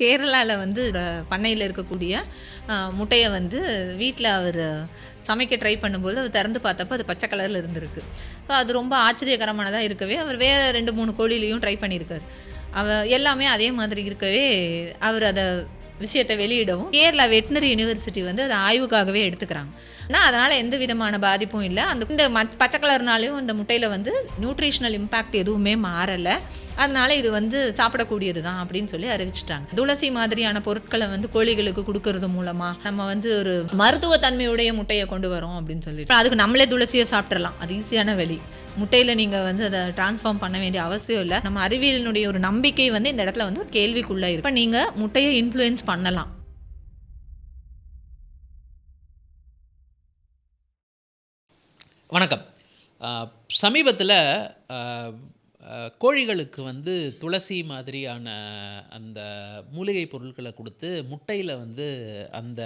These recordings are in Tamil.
கேரளாவில் வந்து பண்ணையில் இருக்கக்கூடிய முட்டையை வந்து வீட்டில் அவர் சமைக்க ட்ரை பண்ணும்போது அவர் திறந்து பார்த்தப்ப அது பச்சை கலரில் இருந்திருக்கு. ஸோ அது ரொம்ப ஆச்சரியகரமானதாக இருக்கவே அவர் வேறு ரெண்டு மூணு கோழிலையும் ட்ரை பண்ணியிருக்கார். அவ எல்லாமே அதே மாதிரி இருக்கவே அவர் அதை விஷயத்தை வெளியிடவும். கேரளா வெட்டினரி யூனிவர்சிட்டி வந்து அதை ஆய்வுக்காகவே எடுத்துக்கிறாங்க. ஆனால் அதனால் எந்த விதமான பாதிப்பும் இல்லை. அந்த இந்த ம- பச்சை கலர்னாலையும் இந்த முட்டையில் வந்து நியூட்ரிஷனல் இம்பாக்ட் எதுவுமே மாறலை. அதனால் இது வந்து சாப்பிடக்கூடியது தான் அப்படின்னு சொல்லி அறிவிச்சிட்டாங்க. துளசி மாதிரியான பொருட்களை வந்து கோழிகளுக்கு கொடுக்கறது மூலமாக நம்ம வந்து ஒரு மருத்துவ தன்மையுடைய முட்டையை கொண்டு வரோம் அப்படின்னு சொல்லி அதுக்கு நம்மளே துளசியை சாப்பிட்றலாம் அது ஈஸியான வழி. முட்டையில் நீங்கள் வந்து அதை டிரான்ஸ்ஃபார்ம் பண்ண வேண்டிய அவசியம் இல்லை. நம்ம அறிவியலினுடைய ஒரு நம்பிக்கை வந்து இந்த இடத்துல வந்து ஒரு கேள்விக்குள்ளே இருக்கு. இப்போ நீங்கள் முட்டையை இன்ஃப்ளூயன்ஸ் பண்ணலாம். வணக்கம். சமீபத்தில் கோழிகளுக்கு வந்து துளசி மாதிரியான அந்த மூலிகை பொருட்களை கொடுத்து முட்டையில் வந்து அந்த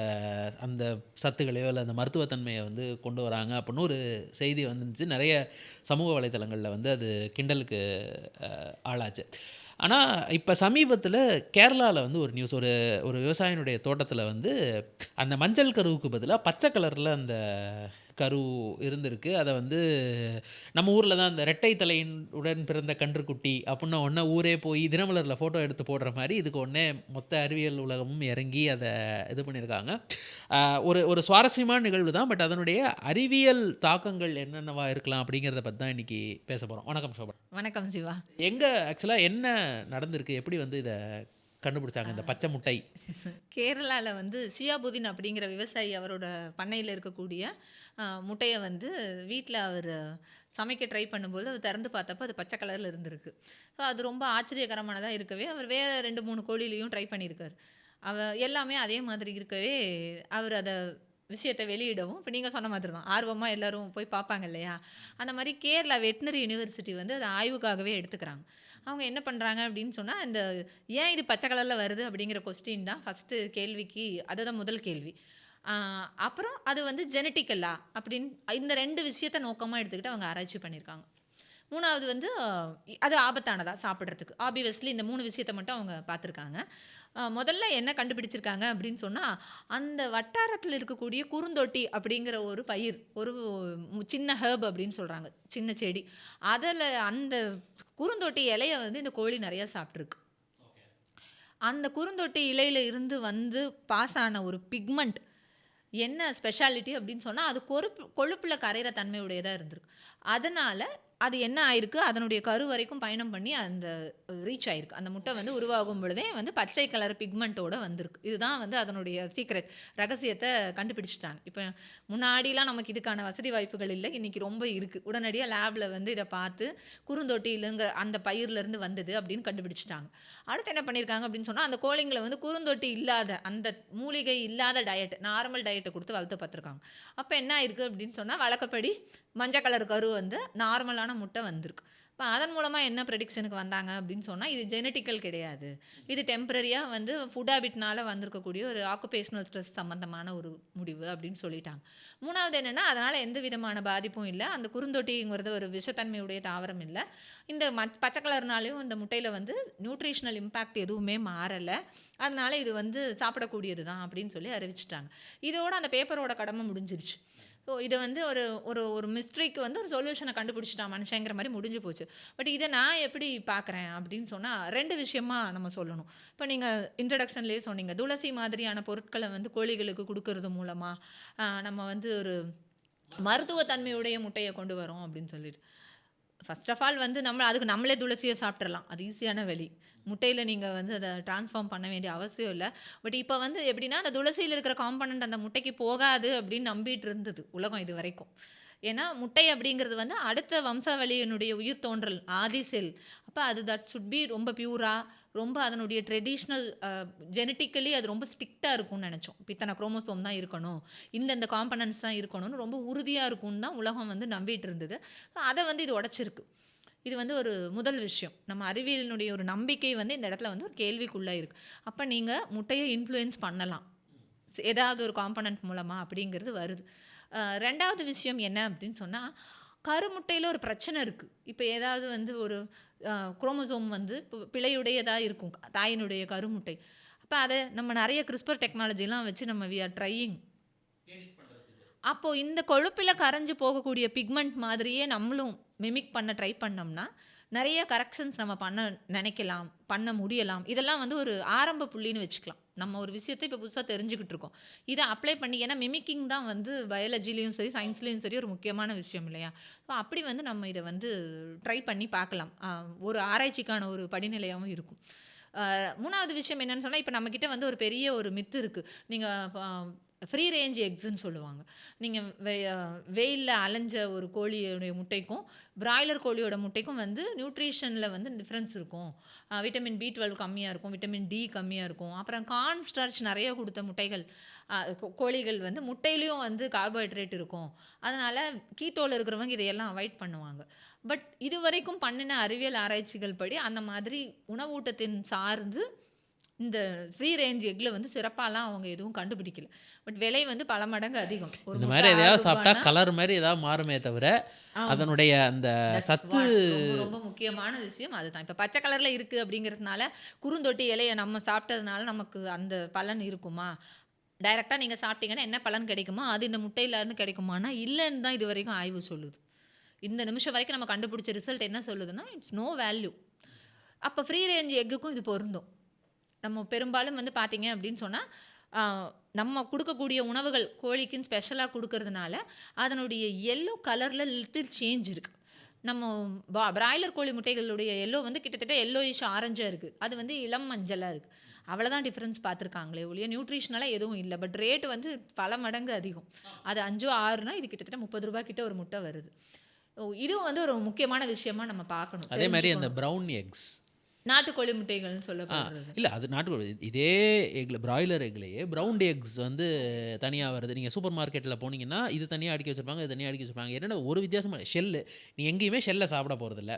அந்த சத்துக்களையோ இல்லை அந்த மருத்துவத்தன்மையை வந்து கொண்டு வராங்க அப்படின்னு ஒரு செய்தி வந்துருந்துச்சு நிறைய சமூக வலைதளங்களில் வந்து அது கிண்டலுக்கு ஆளாச்சு. ஆனால் இப்போ சமீபத்தில் கேரளாவில் வந்து ஒரு நியூஸ் ஒரு ஒரு விவசாயினுடைய தோட்டத்தில் வந்து அந்த மஞ்சள் கருவுக்கு பதிலாக பச்சை கலரில் அந்த கரு இருந்திருக்கு. அதை வந்து நம்ம ஊரில் தான் அந்த ரெட்டை தலையின் உடன் பிறந்த கன்றுக்குட்டி அப்படின்ன உடனே ஊரே போய் தினமலரில் ஃபோட்டோ எடுத்து போடுற மாதிரி இதுக்கு உடனே மொத்த அறிவியல் உலகமும் இறங்கி அதை இது பண்ணியிருக்காங்க ஒரு ஒரு சுவாரஸ்யமான நிகழ்வு தான். பட் அதனுடைய அறிவியல் தாக்கங்கள் என்னென்னவா இருக்கலாம் அப்படிங்கிறத பற்றி தான் இன்றைக்கி பேச போகிறோம் வணக்கம் சோபன். வணக்கம் சிவா. எங்கே ஆக்சுவலாக என்ன நடந்திருக்கு? எப்படி வந்து இதை கண்டுபிடிச்சாங்க இந்த பச்சை முட்டை. கேரளாவில் வந்து ஷியாபுதீன் அப்படிங்கிற விவசாயி அவரோட பண்ணையில் இருக்கக்கூடிய முட்டையை வந்து வீட்டில் அவர் சமைக்க ட்ரை பண்ணும்போது அவர் திறந்து பார்த்தப்ப அது பச்சை கலரில் இருந்திருக்கு. ஸோ அது ரொம்ப ஆச்சரியகரமானதாக இருக்கவே அவர் வேறு ரெண்டு மூணு கோழிலையும் ட்ரை பண்ணியிருக்காரு. அவ எல்லாமே அதே மாதிரி இருக்கவே அவர் அதை விஷயத்தை வெளியிடவும். இப்போ நீங்கள் சொன்ன மாதிரி தான் ஆர்வமாக எல்லோரும் போய் பார்ப்பாங்க இல்லையா? அந்த மாதிரி கேரளா வெட்டினரி யூனிவர்சிட்டி வந்து அதை ஆய்வுக்காகவே எடுத்துக்கிறாங்க. அவங்க என்ன பண்ணுறாங்க அப்படின்னு சொன்னால் இந்த ஏன் இது பச்சை கலரில் வருது அப்படிங்கிற கொஸ்டின் தான் ஃபஸ்ட்டு கேள்விக்கு அதுதான் முதல் கேள்வி. அப்புறம் அது வந்து ஜெனட்டிக்கலா அப்படின்னு இந்த ரெண்டு விஷயத்தை நோக்கமாக எடுத்துக்கிட்டு அவங்க ஆராய்ச்சி பண்ணியிருக்காங்க. மூணாவது வந்து அது ஆபத்தானதாக சாப்பிட்றதுக்கு. ஆப்வியஸ்லி இந்த மூணு விஷயத்தை மட்டும் அவங்க பார்த்துருக்காங்க. முதல்ல என்ன கண்டுபிடிச்சிருக்காங்க அப்படின்னு சொன்னால் அந்த வட்டாரத்தில் இருக்கக்கூடிய குறுந்தொட்டி அப்படிங்கிற ஒரு பயிர் ஒரு சின்ன ஹேர்ப் அப்படின்னு சொல்கிறாங்க சின்ன செடி. அதில் அந்த குறுந்தொட்டி இலையை வந்து இந்த கோழி நிறையா சாப்பிட்ருக்கு அந்த குறுந்தொட்டி இலையில இருந்து வந்து பாஸ் ஆன ஒரு பிக்மெண்ட் என்ன ஸ்பெஷாலிட்டி அப்படின்னு சொன்னால் அது கொழுப்பு கொழுப்பில் கரையிற தன்மையுடையதாக இருந்திருக்கு. அதனால் அது என்ன ஆயிருக்கு? அதனுடைய கரு வரைக்கும் பயணம் பண்ணி அந்த ரீச் ஆயிருக்கு. அந்த முட்டை வந்து உருவாகும் பொழுதே வந்து பச்சை கலர் பிக்மெண்ட்டோட வந்திருக்கு. இதுதான் வந்து அதனுடைய சீக்ரெட் ரகசியத்தை கண்டுபிடிச்சிட்டாங்க. இப்போ முன்னாடிலாம் நமக்கு இதுக்கான வசதி வாய்ப்புகள் இல்லை. இன்றைக்கி ரொம்ப இருக்குது உடனடியாக லேபில் வந்து இதை பார்த்து குறுந்தொட்டியிலுங்க அந்த பயிர்லேருந்து வந்தது அப்படின்னு கண்டுபிடிச்சிட்டாங்க. அடுத்து என்ன பண்ணியிருக்காங்க அப்படின்னு சொன்னால் அந்த கோழிங்களை வந்து குறுந்தொட்டி இல்லாத அந்த மூலிகை இல்லாத டயட் நார்மல் டயட்டை கொடுத்து வளர்த்து பார்த்துருக்காங்க. அப்போ என்ன ஆயிருக்கு அப்படின்னு சொன்னால் வழக்கப்படி மஞ்சள் கலர் கரு வந்து நார்மலான முட்டை வந்திருக்கு. இப்போ அதன் மூலமாக என்ன ப்ரெடிக்ஷனுக்கு வந்தாங்க அப்படின்னு சொன்னால் இது ஜெனட்டிக்கல் கிடையாது. இது டெம்பரரியாக வந்து ஃபுட் ஹேபிட்னால் வந்திருக்கக்கூடிய ஒரு ஆக்குபேஷனல் ஸ்ட்ரெஸ் சம்மந்தமான ஒரு முடிவு அப்படின்னு சொல்லிட்டாங்க. மூணாவது என்னென்னா அதனால் எந்த விதமான பாதிப்பும் இல்லை. அந்த குறுந்தொட்டிங்கிறது ஒரு விஷத்தன்மையுடைய தாவரம் இல்லை. இந்த ம பச்சை கலர்னாலையும் இந்த முட்டையில் வந்து நியூட்ரிஷனல் இம்பாக்ட் எதுவுமே மாறலை. அதனால் இது வந்து சாப்பிடக்கூடியது தான் அப்படின்னு சொல்லி அறிவிச்சிட்டாங்க. இதோட அந்த பேப்பரோட கடமை முடிஞ்சிருச்சு. ஸோ இதை வந்து ஒரு ஒரு ஒரு மிஸ்ட்ரிக்கு வந்து ஒரு சொல்யூஷனை கண்டுபிடிச்சிட்டான் மனுஷங்கிற மாதிரி முடிஞ்சு போச்சு. பட் இதை நான் எப்படி பார்க்குறேன் அப்படின்னு சொன்னால் ரெண்டு விஷயமா நம்ம சொல்லணும். இப்போ நீங்கள் இன்ட்ரடக்ஷன்லேயே சொன்னீங்க துளசி மாதிரியான பொருட்களை வந்து கோழிகளுக்கு கொடுக்கறது மூலமாக நம்ம வந்து ஒரு மருத்துவத்தன்மையுடைய முட்டையை கொண்டு வரோம் அப்படின்னு சொல்லிட்டு. ஃபர்ஸ்ட் ஆஃப் ஆல் வந்து நம்ம அதுக்கு நம்மளே துளசியை சாப்பிட்றலாம் அது ஈஸியான வழி. முட்டையில் நீங்கள் வந்து அதை ட்ரான்ஸ்ஃபார்ம் பண்ண வேண்டிய அவசியம் இல்லை. பட் இப்போ வந்து எப்படின்னா அந்த துளசியில் இருக்கிற காம்பனண்ட் அந்த முட்டைக்கு போகாது அப்படின்னு நம்பிட்டு இருந்தது உலகம் இது வரைக்கும். ஏன்னா முட்டை அப்படிங்கிறது வந்து அடுத்த வம்சாவளியினுடைய உயிர் தோன்றல் ஆதி செல் அப்போ அது தட் சுட் பி ரொம்ப பியூராக ரொம்ப அதனுடைய ட்ரெடிஷ்னல் ஜெனட்டிக்கலி அது ரொம்ப ஸ்ட்ரிக்டாக இருக்கும்னு நினச்சோம். இப்போ இத்தனை குரோமோசோம் தான் இருக்கணும். இந்தந்த காம்பனன்ட்ஸ் தான் இருக்கணும்னு ரொம்ப உறுதியாக இருக்கும்னு தான் உலகம் வந்து நம்பிட்டு இருந்தது. ஸோ அதை வந்து இது உடச்சிருக்கு. இது வந்து ஒரு முதல் விஷயம். நம்ம அறிவியலினுடைய ஒரு நம்பிக்கை வந்து இந்த இடத்துல வந்து ஒரு கேள்விக்குள்ளே இருக்குது அப்போ நீங்கள் முட்டையை இன்ஃப்ளூயன்ஸ் பண்ணலாம். ஏதாவது ஒரு காம்பனண்ட் மூலமாக அப்படிங்கிறது வருது. ரெண்டாவது விஷயம் என்ன அப்படின்னு சொன்னால் கருமுட்டையில் ஒரு பிரச்சனை இருக்குது இப்போ ஏதாவது வந்து ஒரு குரோமோசோம் வந்து பிழையுடையதாக இருக்கும் தாயினுடைய கருமுட்டை. அப்போ அதை நம்ம நிறைய கிறிஸ்பர் டெக்னாலஜிலாம் வச்சு நம்ம வி ஆர் ட்ரையிங் அப்போது இந்த கொழுப்பில் கரைஞ்சு போகக்கூடிய பிக்மெண்ட் மாதிரியே நம்மளும் மிமிக் பண்ண ட்ரை பண்ணோம்னா நிறைய கரெக்ஷன்ஸ் நம்ம பண்ண நினைக்கலாம் பண்ண முடியலாம். இதெல்லாம் வந்து ஒரு ஆரம்ப புள்ளின்னு வச்சுக்கலாம். நம்ம ஒரு விஷயத்தை இப்போ புதுசாக தெரிஞ்சுக்கிட்டு இருக்கோம். இதை அப்ளை பண்ணி ஏன்னா மிமிக்கிங் தான் வந்து பயாலஜிலையும் சரி சயின்ஸ்லேயும் சரி ஒரு முக்கியமான விஷயம் இல்லையா? ஸோ அப்படி வந்து நம்ம இதை வந்து ட்ரை பண்ணி பார்க்கலாம். ஒரு ஆராய்ச்சிக்கான ஒரு படிநிலையாகவும் இருக்கும். மூணாவது விஷயம் என்னன்னு சொன்னால் இப்போ நம்மக்கிட்ட வந்து ஒரு பெரிய ஒரு மித்து இருக்குது நீங்கள் ஃப்ரீ ரேஞ்ச் எக்ஸுன்னு சொல்லுவாங்க. நீங்கள் வெ வெயிலில் அலைஞ்ச ஒரு கோழியோடைய முட்டைக்கும் பிராய்லர் கோழியோட முட்டைக்கும் வந்து நியூட்ரிஷனில் வந்து டிஃப்ரென்ஸ் இருக்கும். விட்டமின் பி டுவெல் கம்மியாக இருக்கும் விட்டமின் டி கம்மியாக இருக்கும். அப்புறம் கார்ன் ஸ்டார்ச் நிறைய கொடுத்த முட்டைகள் கோழிகள் வந்து முட்டையிலையும் வந்து கார்போஹைட்ரேட் இருக்கும். அதனால் கீட்டோவில் இருக்கிறவங்க இதையெல்லாம் அவாய்ட் பண்ணுவாங்க. பட் இது வரைக்கும் பண்ணின அறிவியல் ஆராய்ச்சிகள் படி அந்த மாதிரி உணவூட்டத்தின் சார்ந்து இந்த ஃப்ரீ ரேஞ்ச் எக்கில் வந்து சிறப்பாலாம் அவங்க எதுவும் கண்டுபிடிக்கல. பட் விலை வந்து பல மடங்கு அதிகம். ஒரு இந்த மாதிரி ஆறு எதையாவது சாப்பிட்டா கலர் மாதிரி ஏதாவது மாறுமே தவிர. அதனுடைய அந்த சத்து. ரொம்ப முக்கியமான விஷயம் அதுதான். இப்போ பச்சை கலரில் இருக்குது அப்படிங்கிறதுனால குறுந்தொட்டி இலையை நம்ம சாப்பிட்டதுனால நமக்கு அந்த பலன் இருக்குமா? டைரெக்டாக நீங்கள் சாப்பிட்டீங்கன்னா என்ன பலன் கிடைக்குமா? அது இந்த முட்டையில இருந்து கிடைக்குமானா? இல்லைன்னு தான் இது வரைக்கும் ஆய்வு சொல்லுது. இந்த நிமிஷம் வரைக்கும் நம்ம கண்டுபிடிச்ச ரிசல்ட் என்ன சொல்லுதுன்னா இட்ஸ் நோ வேல்யூ அப்போ ஃப்ரீ ரேஞ்ச் எக்குக்கும் இது பொருந்தும். நம்ம பெரும்பாலும் வந்து பார்த்தீங்க அப்படின்னு சொன்னால் நம்ம கொடுக்கக்கூடிய உணவுகள் கோழிக்குன்னு ஸ்பெஷலாக கொடுக்கறதுனால அதனுடைய எல்லோ கலரில் லிட்டில் சேஞ்ச் இருக்குது நம்ம பா பிராய்லர் கோழி முட்டைகளுடைய எல்லோ வந்து கிட்டத்தட்ட எல்லோயிஷ் ஆரஞ்சாக இருக்குது அது வந்து இளம் மஞ்சளாக இருக்குது அவ்வளோதான் டிஃப்ரென்ஸ் பார்த்துருக்காங்களே ஒழிய நியூட்ரிஷனலாக எதுவும் இல்லை. பட் ரேட்டு வந்து பல மடங்கு அதிகம். அது அஞ்சோ ஆறுனா இது கிட்டத்தட்ட முப்பது ரூபாய் கிட்ட ஒரு முட்டை வருது. இதுவும் வந்து ஒரு முக்கியமான விஷயமா நம்ம பார்க்கணும். அதே மாதிரி அந்த. ப்ரௌன் எக்ஸ் நாட்டுக்கோழி முட்டைகள்னு சொல்லப்படுறது. இல்லை அது நாட்டுக்கோழி இதே எக்ல பிராய்லர் எக்லேயே ப்ரௌன் எக்ஸ் வந்து தனியாக வருது. நீங்கள் சூப்பர் மார்க்கெட்டில் போனீங்கன்னா இது தனியாக அடுக்கி வச்சிருப்பாங்க இது தனியாக அடுக்கி வச்சிருப்பாங்க. என்னென்ன ஒரு வித்தியாசமாக ஷெல்லு நீ எங்கேயுமே ஷெல்லை சாப்பிட போகிறதில்ல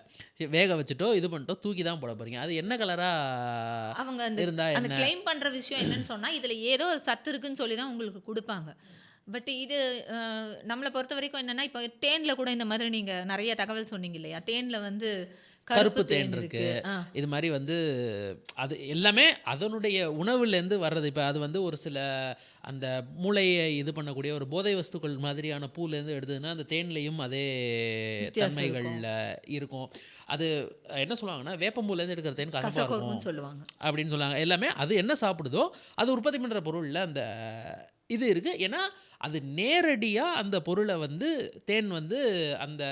வேக வச்சுட்டோ இது பண்ணிட்டோ தூக்கி தான் போட போகிறீங்க அது என்ன கலராக அவங்க அந்த இருந்தா அந்த கிளைம் பண்ற விஷயம் என்னன்னு சொன்னா இதுல ஏதோ ஒரு சத்து இருக்குன்னு சொல்லி தான் உங்களுக்கு கொடுப்பாங்க. பட் இது நம்மளை பொறுத்த வரைக்கும் என்னன்னா இப்போ தேன்ல கூட இந்த மாதிரி நீங்க நிறைய தகவல் சொன்னீங்க இல்லையா? தேன்ல வந்து கருப்பு தேன் இருக்கு. இது மாதிரி வந்து அது எல்லாமே அதனுடைய உணவுலேருந்து வர்றது. இப்போ அது வந்து ஒரு சில அந்த மூளையை இது பண்ணக்கூடிய ஒரு போதை வஸ்துக்கள் மாதிரியான பூலேருந்து எடுத்ததுன்னா அந்த தேன்லேயும் அதே தன்மைகளில் இருக்கும். அது என்ன சொல்லுவாங்கன்னா வேப்பம்பூலேருந்து எடுக்கிற தேன் கசப்பாக சொல்லுவாங்க. அப்படின்னு சொன்னாங்க எல்லாமே அது என்ன சாப்பிடுதோ அது உற்பத்தி பண்ணுற பொருளில் அந்த இது இருக்குது ஏன்னா அது நேரடியாக அந்த பொருளை வந்து தேன் வந்து அந்த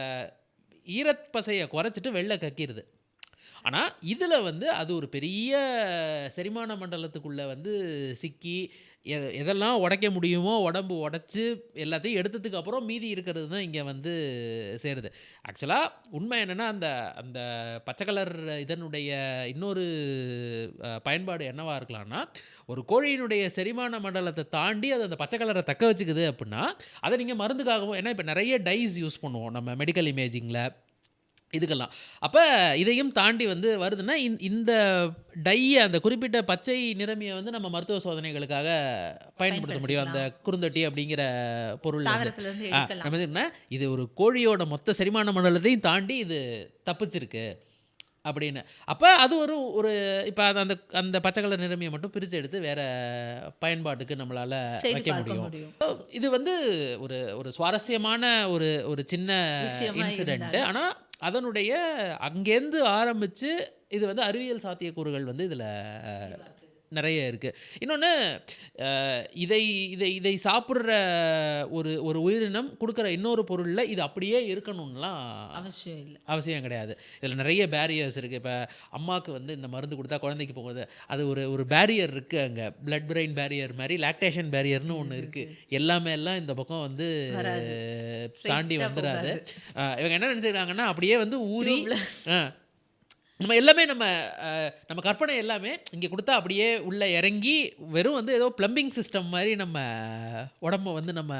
ஈரப்பசையை குறைச்சிட்டு வெளில கக்கிடுது ஆனால் இதில் வந்து அது ஒரு பெரிய செரிமான மண்டலத்துக்குள்ளே வந்து சிக்கி எ- எதெல்லாம் உடைக்க முடியுமோ உடம்பு உடச்சி எல்லாத்தையும் எடுத்ததுக்கு அப்புறம் மீதி இருக்கிறது தான் இங்கே வந்து சேருது. ஆக்சுவலாக உண்மை என்னென்னா அந்த அந்த பச்சை கலர் இதனுடைய இன்னொரு பயன்பாடு என்னவாக இருக்கலாம்னா ஒரு கோழியினுடைய செரிமான மண்டலத்தை தாண்டி அது அந்த பச்சை கலரை தக்க வச்சுக்குது அப்படின்னா அதை நீங்கள் மருந்துக்காகவும் ஏன்னா இப்போ நிறைய டைஸ் யூஸ் பண்ணுவோம் நம்ம மெடிக்கல் இமேஜிங்கில் இதுக்கெல்லாம். அப்போ இதையும் தாண்டி வந்து வருதுன்னா இந்த- டையை அந்த குறிப்பிட்ட பச்சை நிறமியை வந்து நம்ம மருத்துவ சோதனைகளுக்காக பயன்படுத்த முடியும். அந்த குறுந்தொட்டி அப்படிங்கிற பொருள் நம்ம இது என்ன இது ஒரு கோழியோட மொத்த செரிமான மண்டலத்தையும் தாண்டி இது தப்பிச்சிருக்கு அப்படின்னு. அப்போ அது ஒரு ஒரு இப்போ அந்த அந்த பச்சை கலர் நிறமியை மட்டும் பிரித்து எடுத்து வேற பயன்பாட்டுக்கு நம்மளால் வைக்க முடியும். இது வந்து ஒரு ஒரு சுவாரஸ்யமான ஒரு ஒரு சின்ன இன்சிடென்ட். ஆனால் அதனுடைய அங்கேருந்து ஆரம்பித்து இது வந்து அறிவியல் சாத்தியக்கூறுகள் வந்து இதில் நிறைய இருக்குது இன்னொன்று இதை இதை இதை சாப்பிட்ற ஒரு ஒரு உயிரினம் கொடுக்குற இன்னொரு பொருளில் இது அப்படியே இருக்கணும்லாம் அவசியம் இல்லை. அவசியம் கிடையாது. இதில் நிறைய பேரியர்ஸ் இருக்குது இப்போ அம்மாவுக்கு வந்து இந்த மருந்து கொடுத்தா குழந்தைக்கு போகுது அது ஒரு ஒரு பேரியர் இருக்குது அங்கே. பிளட் பிரெயின் பேரியர் மாதிரி லாக்டேஷன் பேரியர்னு ஒன்று இருக்குது எல்லாமே எல்லாம் இந்த பக்கம் வந்து. தாண்டி வந்துடாது இவங்க என்ன நினச்சிக்கிறாங்கன்னா அப்படியே வந்து ஊறி நம்ம எல்லாமே நம்ம நம்ம கற்பனை எல்லாமே இங்கே கொடுத்தா அப்படியே உள்ளே இறங்கி வெறும் வந்து ஏதோ ப்ளம்பிங் சிஸ்டம் மாதிரி நம்ம உடம்ப வந்து நம்ம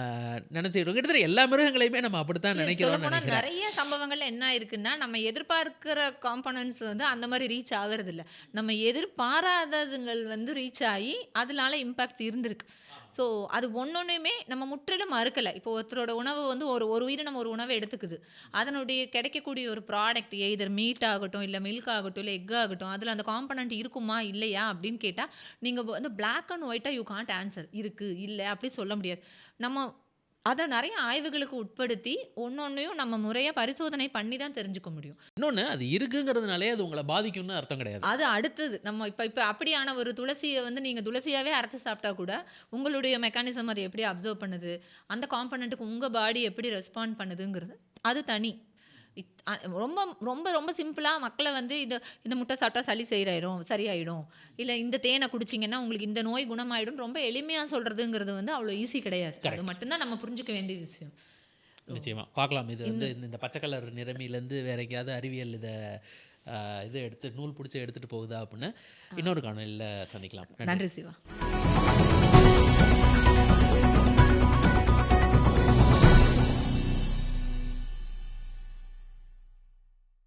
நினச்சிக்கிட்டோம் கிட்டத்தட்ட எல்லா மிருகங்களையுமே நம்ம அப்படித்தான் நினைக்கிறேன். நிறைய சம்பவங்கள்ல என்ன இருக்குன்னா நம்ம எதிர்பார்க்கிற காம்பனன்ட்ஸ் வந்து அந்த மாதிரி ரீச் ஆகிறது இல்ல நம்ம எதிர்பாராததுங்கள் வந்து ரீச் ஆகி அதனால இம்பாக்ட் இருந்திருக்கு. ஸோ அது ஒன்னொன்னுமே நம்ம முற்றிலும் மறுக்கலை இப்போ ஒருத்தரோட உணவு வந்து ஒரு ஒரு உயிரினம் ஒரு உணவை எடுத்துக்குது. அதனுடைய கிடைக்கக்கூடிய ஒரு ப்ராடக்ட் எய்தர் மீட் ஆகட்டும், இல்லை மில்க் ஆகட்டும், இல்லை எக் ஆகட்டும், அதில் அந்த காம்பனண்ட் இருக்குமா? இல்லையா? அப்படின்னு கேட்டால் நீங்கள் வந்து பிளாக் அண்ட் ஒயிட்டாக யூ கான்ட் ஆன்சர். இருக்குது இல்லை அப்படி சொல்ல முடியாது. நம்ம அத நெறைய ஆய்வுகளுக்கு உட்படுத்தி, ஒன்னொன்னையும் நம்ம முறையா பரிசோதனை பண்ணி தான் தெரிஞ்சுக்க முடியும். இன்னொன்னு அது இருக்குங்கிறதுனாலயே அது உங்கள பாதிக்கும்னு அர்த்தம் கிடையாது. அது அடுத்தது. நம்ம இப்ப இப்ப அப்படியான ஒரு துளசிய வந்து நீங்க துளசியாவே அரைச்சு சாப்பிட்டா கூட, உங்களுடைய மெக்கானிசம் அது எப்படி அப்சர்வ் பண்ணுது? அந்த காம்போனன்ட்க்கு உங்க பாடி எப்படி ரெஸ்பாண்ட் பண்ணுதுங்கிறது, அது தனி. இத் ரொம்ப ரொம்ப ரொம்ப சிம்பிளா மக்கள வந்து இத இந்த முட்டை சாப்பிட்டா சளி சரியாயிரும் சரியாயிடும். இல்ல இந்த தேனை குடிச்சீங்கன்னா, உங்களுக்கு இந்த நோய் குணமாயிடும். ரொம்ப எளிமையா சொல்றதுங்கிறது வந்து அவ்வளோ ஈஸி கிடையாது. அது கரெக்ட். மட்டும் தான் நம்ம புரிஞ்சுக்க வேண்டிய விஷயம். நிச்சயமா. பார்க்கலாம். இது வந்து இந்த பச்சை கலர் நிறமியிலேருந்து வேற எங்கேயாவது அறிவியல் இத இத எடுத்து நூல் புடிச்சு எடுத்துட்டு போகுதா அப்படின்னு. இன்னொரு காணொளியில சந்திக்கலாம். நன்றி சிவா.